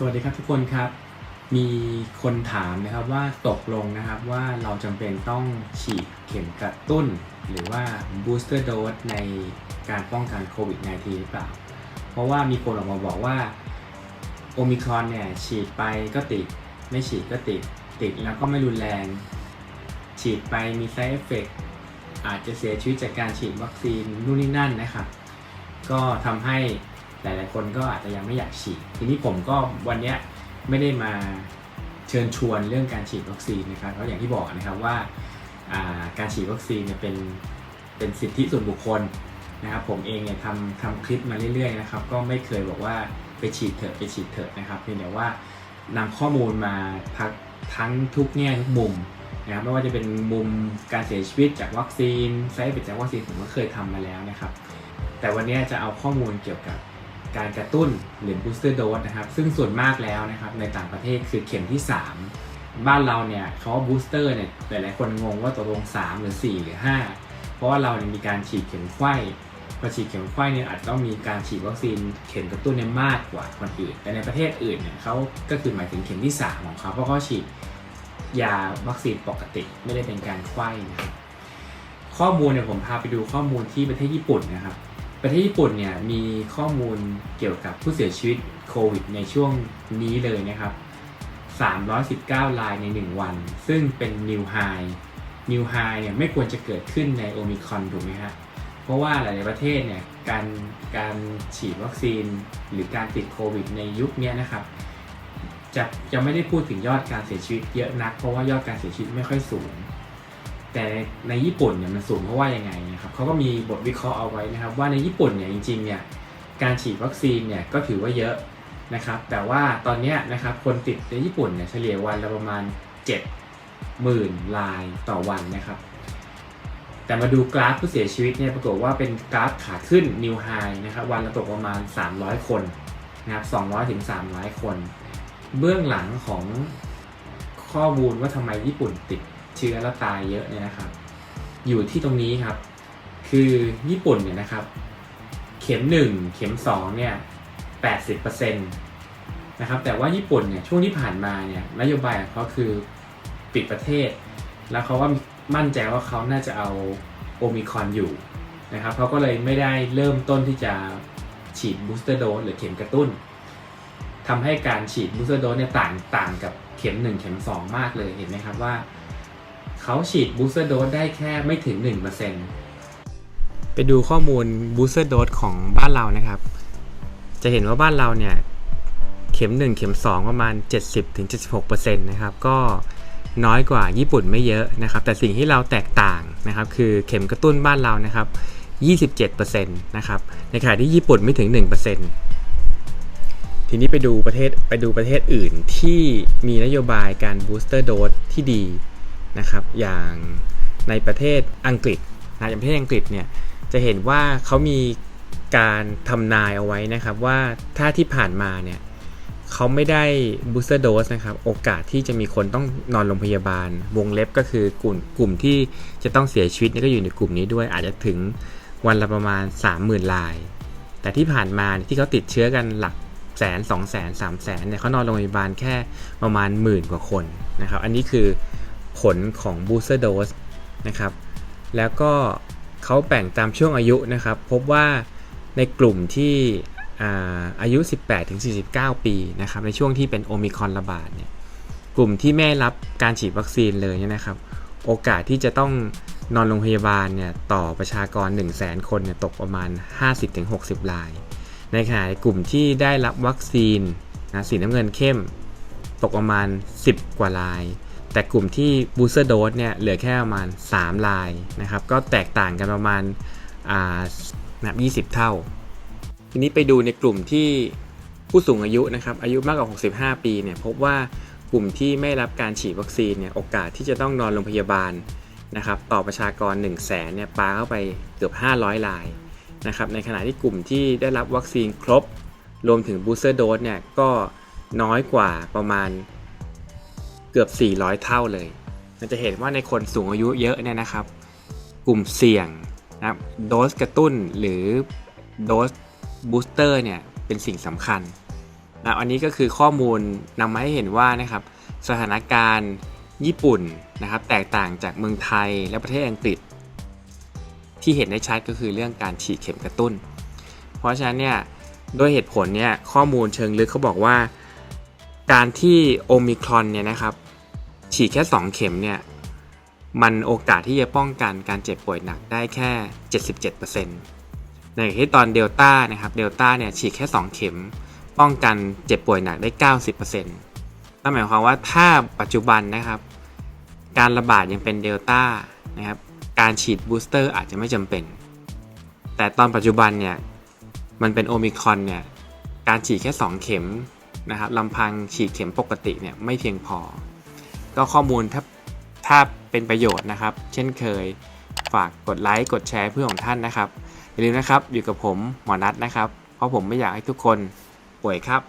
สวัสดีครับทุกคนครับ มีคนถามนะครับว่าตกลงนะครับว่าเราจำเป็นต้องฉีดเข็มกระตุ้น หรือว่า booster dose ในการป้องกันโควิด -19 หรือเปล่า เพราะว่ามีคนออกมาบอกว่าโอมิครอนเนี่ยฉีดไปก็ติด ไม่ฉีดก็ติด ติดแล้วก็ไม่รุนแรง ฉีดไปมี side effect อาจจะเสียชีวิตจากการฉีดวัคซีนนู่นนี่นั่นนะครับ ก็ทำให้ หลายๆ คนก็อาจจะยังไม่อยากฉีด ทีนี้ผมก็วันนี้ไม่ได้มาเชิญชวนเรื่องการฉีดวัคซีนนะครับเพราะอย่างที่บอกนะครับว่าาการฉีดวัคซีนเนี่ยเป็นเป็นสิทธิส่วนบุคคลนะครับผมเองเนี่ยทำทำคลิปมาเรื่อยๆนะครับก็ไม่เคยบอกว่าไปฉีดเถอะไปฉีดเถอะนะครับเพียงแต่ว่านำข้อมูลมาทักทั้งทุกแง่ทุกมุมนะครับไม่ว่าจะเป็นมุมการเสียชีวิตจากวัคซีนไซด์เอฟเฟกต์จากวัคซีนผมก็เคยทำมาแล้วนะครับ แต่วันนี้จะเอาข้อมูลเกี่ยวกับ การกระตุ้นหรือ booster dose นะครับ ซึ่งส่วนมากแล้วนะครับในต่างประเทศคือเข็มที่ 3 บ้านเราเนี่ยเขาว่า booster เนี่ยหลายๆคนงงว่าตกลง 3 หรือ 4 หรือ 5 เพราะว่าเราเนี่ยมีการฉีดเข็มไข้พอฉีดเข็มไข้เนี่ยอาจจะต้องมีการฉีดวัคซีนเข็มกระตุ้นเนี่ยมากกว่าคนอื่น แต่ในประเทศอื่นเนี่ยเขาก็คือหมายถึงเข็มที่ 3 ของเขาเพราะเขาฉีดยาวัคซีนปกติไม่ได้เป็นการไข้นะครับข้อมูลเนี่ยผมพาไปดูข้อมูลที่ประเทศญี่ปุ่นนะครับ ประเทศญี่ปุ่นเนี่ยมีข้อมูลเกี่ยวกับผู้เสียชีวิตโควิดในช่วงนี้เลยนะครับ 319รายใน 1 วัน ซึ่งเป็น New High New High เนี่ยไม่ควรจะเกิดขึ้นในโอมิครอนถูกไหมฮะ เพราะว่าหลาย ๆ ประเทศเนี่ยการการฉีดวัคซีนหรือการติดโควิดในยุคนี้นะครับจะจะไม่ได้พูดถึงยอดการเสียชีวิตเยอะนัก เพราะว่ายอดการเสียชีวิตไม่ค่อยสูง แต่ในญี่ปุ่นเนี่ยมันสูงเพราะว่ายังไงนะครับเขาก็มีบทวิเคราะห์เอาไว้นะครับ ว่าในญี่ปุ่นเนี่ยจริงๆเนี่ยการฉีดวัคซีนเนี่ยก็ถือว่าเยอะนะครับ แต่ว่าตอนนี้นะครับคนติดในญี่ปุ่นเนี่ยเฉลี่ยวันละประมาณ 70,000 รายต่อวันนะครับ แต่มาดูกราฟผู้เสียชีวิตเนี่ยปรากฏว่าเป็นกราฟขาขึ้น New High นะครับวันละตกประมาณ 300 คนนะครับ200ถึง300 คน เบื้องหลังของข้อมูลว่าทำไมญี่ปุ่นติด เชื้อแล้วตายเยอะเนี่ยนะครับ อยู่ที่ตรงนี้ครับ คือญี่ปุ่นเนี่ยนะครับ เข็ม 1 เข็ม2เนี่ย80%นะครับแต่ว่าญี่ปุ่นเนี่ยช่วงที่ผ่านมาเนี่ยนโยบายของเขาคือปิดประเทศ แล้วเขาว่ามั่นใจว่าเขาน่าจะเอาโอมิคอนอยู่นะครับเขาก็เลยไม่ได้เริ่มต้นที่จะฉีดบูสเตอร์โดสหรือเข็มกระตุ้นทำให้การฉีดบูสเตอร์โดสเนี่ยต่างต่างกับเข็ม 1 เข็ม 2 มากเลยเห็นไหมครับว่า เขาฉีดบูสเตอร์โดสได้แค่ไม่ถึง 1%ไปดูข้อมูลบูสเตอร์โดสของบ้านเรานะครับ จะเห็นว่าบ้านเราเนี่ย เข็ม 1 เข็ม 2 ประมาณ 70-76%นะครับ ก็น้อยกว่าญี่ปุ่นไม่เยอะนะครับ แต่สิ่งที่เราแตกต่างนะครับ คือเข็มกระตุ้นบ้านเรานะครับ 27%นะครับ ในขณะที่ญี่ปุ่นไม่ถึง 1%ทีนี้ไปดูประเทศไปดูประเทศอื่นที่มีนโยบายการบูสเตอร์โดสที่ดี นะครับ อย่างในประเทศอังกฤษนะอย่างประเทศอังกฤษเนี่ยจะเห็นว่าเขามีการทำนายเอาไว้นะครับว่าถ้าที่ผ่านมาเนี่ยเขาไม่ได้บูสเตอร์โดสนะครับ โอกาสที่จะมีคนต้องนอนโรงพยาบาล วงเล็บก็คือกลุ่มกลุ่มที่จะต้องเสียชีวิตนี่ก็อยู่ในกลุ่มนี้ด้วย อาจจะถึงวันละประมาณ 30,000ราย แต่ที่ผ่านมาที่เขาติดเชื้อกันหลักแสนสองแสนสามแสนเนี่ยเขานอนโรงพยาบาลแค่ประมาณหมื่นกว่าคนนะครับ อันนี้คือ ผลของ booster dose นะครับ แล้วก็เขาแบ่งตามช่วงอายุนะครับ พบว่าในกลุ่มที่อาอายุ 18-49 ปีนะครับ ในช่วงที่เป็นโอมิคอนระบาดเนี่ย กลุ่มที่ไม่รับการฉีดวัคซีนเลยเนี่ยนะครับ โอกาสที่จะต้องนอนโรงพยาบาลเนี่ยต่อประชากร 1 0 0 0 0แคนเนี่ยตกประมาณ 50-60 ราย ในขณะกลุ่มที่ได้รับวัคซีนนะสีน้ำเงินเข้ม ตกประมาณ 10 กว่าราย แต่กลุ่มที่บูสเตอร์โดสเนี่ยเหลือแค่ประมาณ 3 ลายนะครับ ก็แตกต่างกันประมาณอ่านับ20 เท่า ทีนี้ไปดูในกลุ่มที่ผู้สูงอายุนะครับ อายุมากกว่า 65 ปีเนี่ยพบว่ากลุ่มที่ไม่รับการฉีดวัคซีนเนี่ยโอกาสที่จะต้องนอนโรงพยาบาลนะครับต่อประชากร 1 0 0 0 0แสนเนี่ยปาเข้าไปเกือบ 500รายนะครับในขณะที่กลุ่มที่ได้รับวัคซีนครบ รวมถึงบูสเตอร์โดสเนี่ยก็น้อยกว่าประมาณ กือบ 400 เท่าเลยมันจะเห็นว่าในคนสูงอายุเยอะเนี่ยนะครับ กลุ่มเสี่ยงนะโดสกระตุ้นหรือโดสบูสเตอร์เนี่ยเป็นสิ่งสำคัญอะอันนี้ก็คือข้อมูลนำมาให้เห็นว่านะครับสถานการณ์ญี่ปุ่นนะครับ แตกต่างจากเมืองไทยและประเทศอังกฤษ ที่เห็นได้ชัดก็คือเรื่องการฉีดเข็มกระตุ้น เพราะฉะนั้นเนี่ยด้วยเหตุผลเนี่ยข้อมูลเชิงลึกเขาบอกว่า การที่โอมิครอนเนี่ยนะครับ ฉีดแค่ 2 เข็มเนี่ยมันโอกาสที่จะป้องกันการเจ็บป่วยหนักได้แค่ 77%ในขณะที่ตอนเดลต้านะครับเดลต้าเนี่ยฉีดแค่ 2 เข็ม ป้องกันเจ็บป่วยหนักได้ 90%นั่นหมายความว่าถ้าปัจจุบันนะครับ การระบาดยังเป็นเดลต้านะครับการฉีดบูสเตอร์อาจจะไม่จำเป็น แต่ตอนปัจจุบันเนี่ยมันเป็นโอมิครอนเนี่ยการฉีดแค่ 2 เข็มนะครับลำพังฉีดเข็มปกติเนี่ยไม่เพียงพอ ก็ข้อมูลถ้าถ้าเป็นประโยชน์นะครับ เช่นเคยฝากกดไลค์กดแชร์เพื่อของท่านนะครับอย่าลืมนะครับอยู่กับผมหมอนัทนะครับ เพราะผมไม่อยากให้ทุกคนป่วยครับ